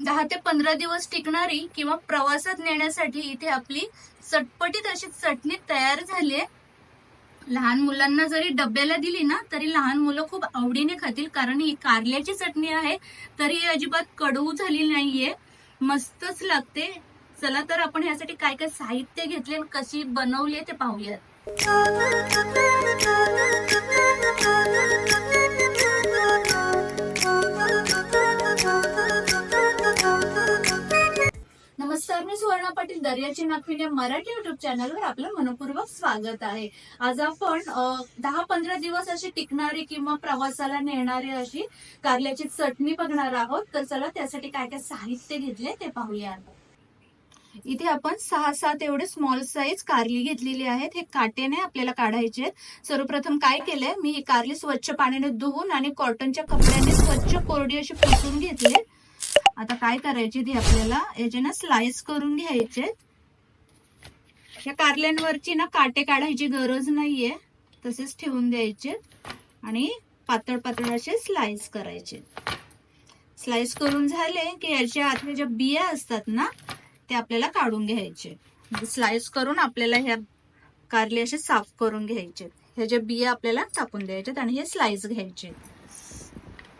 दहा ते पंधरा दिवस टिकणारी किंवा प्रवासात नेण्यासाठी इथे आपली चटपटीत अशी चटणी तयार झाली आहे. लहान मुलांना जरी डब्याला दिली ना तरी लहान मुलं खूप आवडीने खातील. कारण ही कारल्याची चटणी आहे तरी ही अजिबात कडू झाली नाहीये. मस्तच लागते. चला तर आपण ह्यासाठी काय काय साहित्य घेतले आणि कशी बनवली ते पाहूयात. नमस्कार मी सुवर्णा पाटील दर्याची नागपूर या मराठी युट्यूब चॅनलवर आपलं मनपूर्वक स्वागत आहे. आज आपण दहा पंधरा दिवस अशी टिकणारी किंवा प्रवासाला नेणारी अशी कारल्याची चटणी बघणार आहोत. तर चला त्यासाठी काय काय साहित्य घेतले ते पाहूया. इथे आपण सहा सात एवढे स्मॉल साईज कारली घेतलेली आहेत. हे काटेने आपल्याला काढायचे आहेत. सर्वप्रथम काय केलंय? मी ही कारली स्वच्छ पाण्याने धुवून आणि कॉटनच्या कपड्याने स्वच्छ कोरडी अशी पुसून घेतले. आता काय करायचे ते आपल्याला याचे ना स्लाइस करून घ्यायचे. या कारल्यांवरची ना काटे काढायची गरज नाहीये. तसेच ठेवून द्यायचे. आणि पातळ पातळ असे स्लाइस करायचे. स्लाइस करून झाले की याच्या आतल्या ज्या बिया असतात ना ते आपल्याला काढून घ्यायचे. स्लाइस करून आपल्याला ह्या कारले असे साफ करून घ्यायचे. ह्याच्या बिया आपल्याला चापून द्यायच्यात आणि हे स्लाइस घ्यायचे.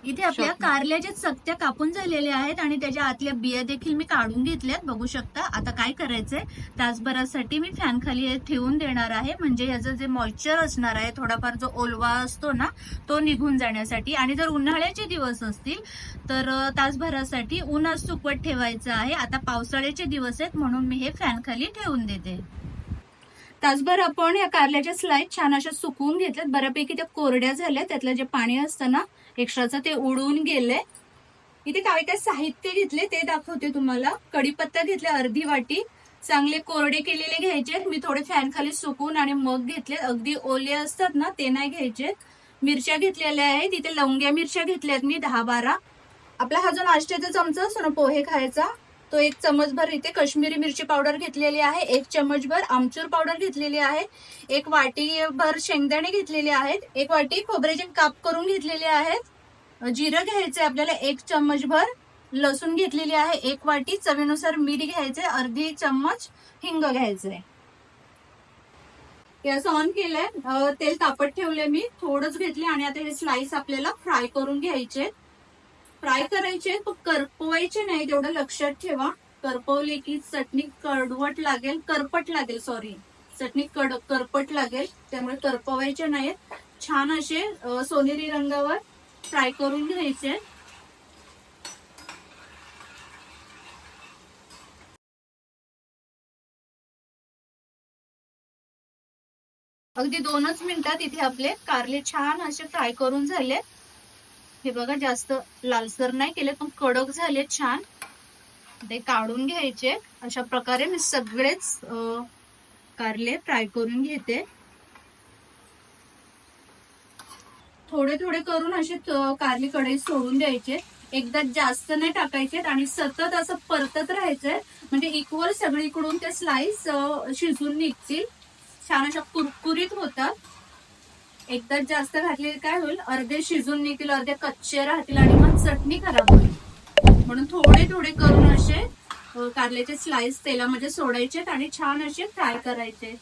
इथे आपल्या कारल्याच्या चकत्या कापून झालेल्या आहेत आणि त्याच्या आतल्या बिया देखील मी काढून घेतल्यात. बघू शकता आता काय करायचंय? तासभरासाठी मी फॅन खाली हे ठेवून देणार आहे. म्हणजे ह्याचं जे मॉइश्चर असणार आहे थोडाफार जो ओलवा असतो ना तो निघून जाण्यासाठी. आणि जर उन्हाळ्याचे दिवस असतील तर तासभरासाठी उन्हात सुकवत ठेवायचं आहे. आता पावसाळ्याचे दिवस आहेत म्हणून मी हे फॅन खाली ठेवून देते. तासभर आपण या कारल्याच्या स्लाइड छान अशा सुकवून घेतल्यात. बऱ्यापैकी त्या कोरड्या झाल्या त्यातलं जे पाणी असतं ना एक्स्ट्राचं ते उडून गेले इथे काय काय साहित्य घेतले ते दाखवते तुम्हाला. कढीपत्ता घेतले अर्धी वाटी. चांगले कोरडे केलेले घ्यायचे मी थोडे फॅन खाली सुकून आणि मग घेतले अगदी ओले असतात ना ते नाही घ्यायचे मिरच्या घेतलेल्या आहेत. इथे लवंग्या मिरच्या घेतल्यात मी दहा बारा. आपला हा जो नाश्त्याचा चमचा असतो ना पोहे खायचा तो एक चमचभर इथे कश्मीरी मिरची पावडर घेतलेली आहे एक चमचभर आमचूर पावडर घेतलेली आहे एक वाटी भर शेंगदाणे घेतलेले आहेत एक वाटी खोबऱ्याचे काप करून घेतलेले आहेत जिरं घ्यायचे आपल्याला एक चम्मचभर लसूण घेतलेली आहे एक वाटी चवीनुसार मीठ घ्यायचे अर्धी चम्मच हिंग घ्यायचंय. गॅस ऑन केलंय तेल तापत ठेवले मी थोडंच घेतले आणि आता हे स्लाइस आपल्याला फ्राय करून घ्यायचे फ्राय करायचे पण करपवायचे नाही तेवढं लक्षात ठेवा. करपवले की चटणी कडवट लागेल करपट लागेल सॉरी चटणी कड करपट लागेल त्यामुळे करपवायचे नाहीत. छान असे सोनेरी रंगावर फ्राय करून घ्यायचे. अगदी दोनच मिनिटात इथे आपले कारले छान असे फ्राय करून झाले. हे बघा जास्त लालसर नाही केले पण कडक झाले छान. ते काढून घ्यायचे. अशा प्रकारे मी सगळेच कारले फ्राय करून घेते. थोडे थोडे करून असे कारली कढई सोडून द्यायचे. एकदा जास्त नाही टाकायचे आणि सतत असं परतत राहायचंय. म्हणजे इक्वल सगळीकडून ते स्लाइस शिजून निघतील. छान अशा कुरकुरीत होतात. एकदा जास्त घातले काय होईल? अर्धे शिजून निघतील अर्धे कच्चे राहतील आणि मग चटणी खराब होईल. म्हणून थोडे थोडे करून असे कारल्याचे स्लाइस तेलामध्ये सोडायचे आणि छान असे फ्राय करायचे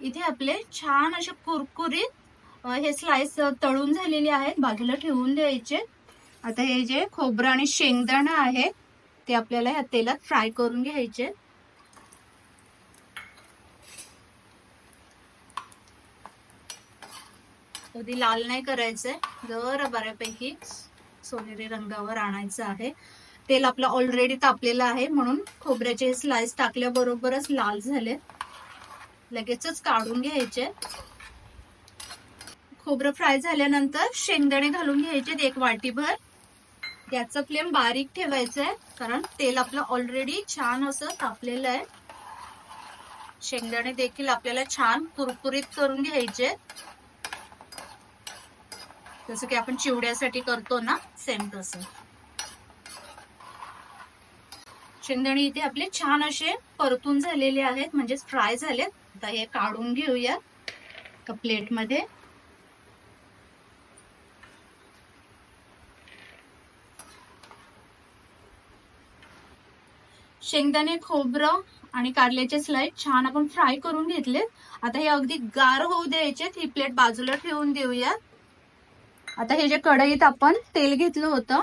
इथे आपले छान असे कुरकुरीत हे स्लाइस तळून झालेले आहेत. बाजूला ठेवून द्यायचे. आता हे जे खोबरं आणि शेंगदाणा आहे ते आपल्याला ह्या तेलात फ्राय करून घ्यायचे. कधी लाल नाही करायचंय. जर बऱ्यापैकी सोनेरी रंगावर आणायचं आहे. तेल आपलं ऑलरेडी तापलेलं आहे म्हणून खोबऱ्याचे स्लाइस टाकल्याबरोबरच लाल झाले. लगेचच काढून घ्यायचे. खोबरं फ्राय झाल्यानंतर शेंगदाणे घालून घ्यायचे एक वाटीभर. त्याचं फ्लेम बारीक ठेवायचंय कारण तेल आपलं ऑलरेडी छान असं तापलेलं आहे. शेंगदाणे देखील आपल्याला छान कुरकुरीत करून घ्यायचे. जसं की आपण चिवड्यासाठी करतो ना सेम तसं शेंगदाणे इथे आपले छान असे परतून झालेले आहेत म्हणजे फ्राय झालेत. आता हे काढून घेऊया एका प्लेटमध्ये. शेंगदाणे खोबरं आणि कारल्याचे स्लाइड छान आपण फ्राय करून घेतलेत. आता हे अगदी गार होऊ द्यायचे ही प्लेट बाजूला ठेवून देऊयात. आता हे जे कढईत आपण तेल घेतलं होतं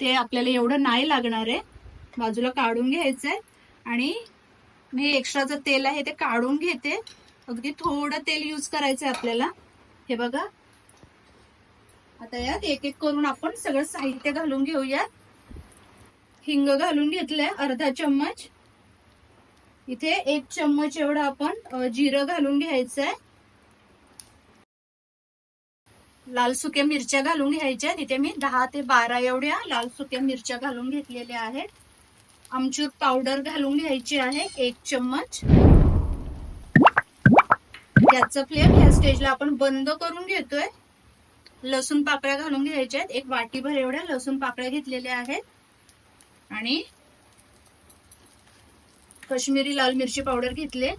ते आपल्याला एवढं नाही लागणार आहे. बाजूला काढून घ्यायचंय. आणि मी एक्स्ट्राचं तेल आहे ते काढून घेते. अगदी थोडं तेल यूज करायचंय आपल्याला. हे बघा. आता यात एक एक करून आपण सगळं साहित्य घालून घेऊयात. हिंग घालून घेतलंय अर्धा चम्मच. इथे एक चम्मच एवढं आपण जिरं घालून घ्यायचंय. लाल सुक्या मिरच्या घालून घ्यायच्या. तिथे मी दहा ते बारा एवढ्या लाल सुक्या मिरच्या घालून घेतलेल्या आहेत. आमचूर पावडर घालून घ्यायची आहे एक चम्मच. याचं फ्लेम ह्या स्टेजला आपण बंद करून घेतोय. लसूण पाकळ्या घालून घ्यायच्या आहेत. एक वाटीभर एवढ्या लसूण पाकळ्या घेतलेल्या आहेत. आणि कश्मीरी लाल मिरची पावडर घेतले.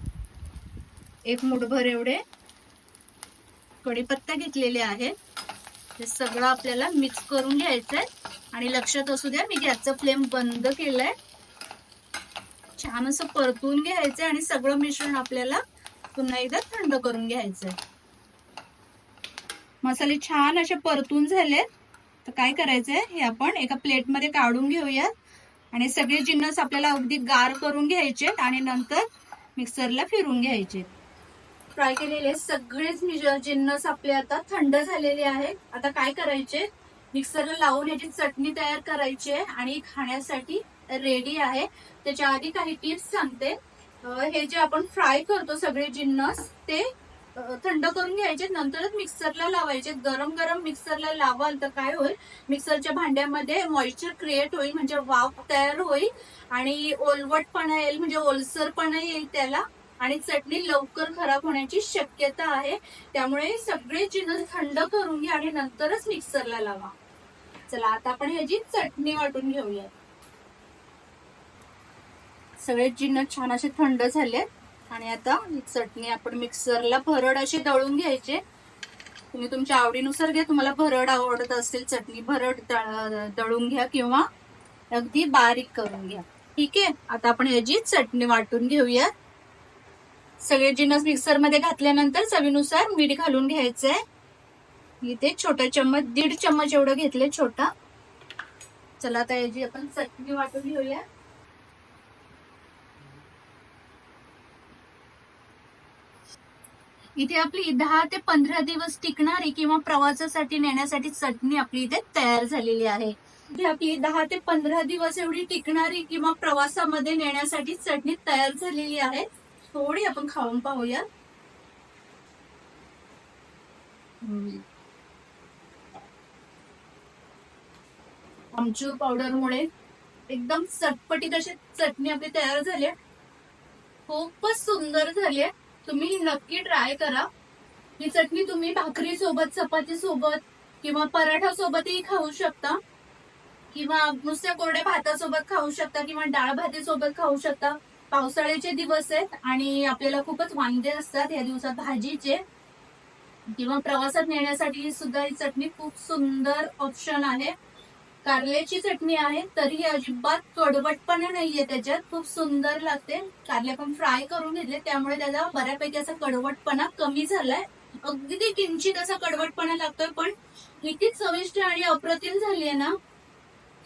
एक मुठभर एवढे. कढीपत्ता घेतलेले आहेत. हे सगळं आपल्याला मिक्स करून घ्यायचंय. आणि लक्षात असू द्या मी गॅसचं फ्लेम बंद केलाय. छान असं परतून घ्यायचंय आणि सगळं मिश्रण आपल्याला पुन्हा एकदा थंड करून घ्यायचंय. मसाले छान असे परतून झालेत. तर काय करायचंय हे आपण एका प्लेटमध्ये काढून घेऊयात. आणि सगळे जिन्नस आपल्याला अगदी गार करून घ्यायचे आणि नंतर मिक्सरला फिरून घ्यायचे फ्राय केलेले सगळेच जिन्नस आपले आता थंड झालेले आहेत. आता काय करायचे? मिक्सरला लावून याची चटणी तयार करायची आहे आणि खाण्यासाठी रेडी आहे. त्याच्या आधी काही टिप्स सांगते. हे जे आपण फ्राय करतो सगळे जिन्नस ते थंड करून घ्यायचे. नंतरच मिक्सरला लावायचे. गरम गरम मिक्सरला लावाल तर काय होईल? मिक्सरच्या भांड्यामध्ये मॉइश्चर क्रिएट होईल म्हणजे वाफ तयार होईल आणि ओलवटपणा येईल म्हणजे ओलसरपणा येईल त्याला. आणि चटणी लवकर खराब होण्याची शक्यता आहे. त्यामुळे सगळे जिनस थंड करून घ्या आणि नंतरच मिक्सरला लावा. चला आता आपण ह्याची चटणी वाटून घेऊया सगळे जिनस छान असे थंड झाले आणि आता चटणी आपण मिक्सरला भरड अशी दळून घ्यायचे. तुम्ही तुमच्या आवडीनुसार घ्या. तुम्हाला भरड आवडत असेल चटणी भरड दळून घ्या किंवा अगदी बारीक करून घ्या. ठीक आहे आता आपण ह्याची चटणी वाटून घेऊयात. सगळे जिनस मिक्सरमध्ये घातल्यानंतर चवीनुसार मीठ घालून घ्यायचंय. इथे छोटा चम्मच दीड चम्मच एवढं घेतलंय छोटा. चला आता याची आपण चटणी वाटून घेऊया. इथे आपली दहा ते पंधरा दिवस टिकणारी किंवा प्रवासासाठी नेण्यासाठी चटणी आपली इथे तयार झालेली आहे. इथे आपली दहा ते पंधरा दिवस एवढी टिकणारी किंवा प्रवासामध्ये नेण्यासाठी चटणी तयार झालेली आहे. थोडी आपण खाऊन पाहूया. आमचूर आमचूर पावडरमुळे एकदम चटपटीत अशी चटणी आपली तयार झाली आहे. खूपच सुंदर झाली आहे. तुम्ही नक्की ट्राय करा. ही चटणी तुम्ही भाकरी सोबत चपाती सोबत किंवा पराठा सोबतही खाऊ शकता. किंवा नुसत्या कोरड्या भातासोबत खाऊ शकता किंवा डाळ भाती सोबत खाऊ शकता. पावसाळ्याचे दिवस आहेत आणि आपल्याला खूपच वांदे असतात या दिवसात भाजीचे. किंवा प्रवासात नेण्यासाठी सुद्धा ही चटणी खूप सुंदर ऑप्शन आहे. कारल्याची चटणी आहे तरी अजिबात कडवटपणा नाहीये त्याच्यात. खूप सुंदर लागते. कारले पण फ्राय करून घेतले त्यामुळे त्याचा बऱ्यापैकी असा कडवटपणा कमी झालाय. अगदी किंचित असा कडवटपणा लागतोय पण इतकी चविष्ट आणि अप्रतिम झाली आहे ना.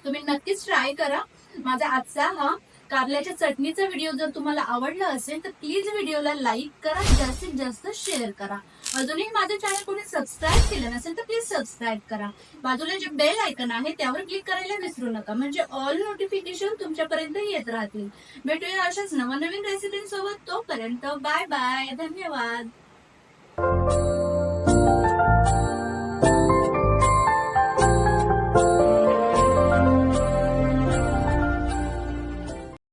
तुम्ही नक्कीच ट्राय करा. माझा आजचा हा कारल्याच्या चटणीचा व्हिडिओ जर तुम्हाला आवडला असेल तर प्लीज व्हिडिओला लाईक करा जास्तीत जास्त शेअर करा. अजूनही माझं चॅनल कोणी सबस्क्राईब केलं नसेल तर प्लीज सबस्क्राईब करा. बाजूला जे बेल आयकन आहे त्यावर क्लिक करायला विसरू नका. म्हणजे ऑल नोटिफिकेशन तुमच्यापर्यंत येत राहतील. भेटूया अशाच नवनवीन रेसिपींसोबत तोपर्यंत बाय बाय धन्यवाद.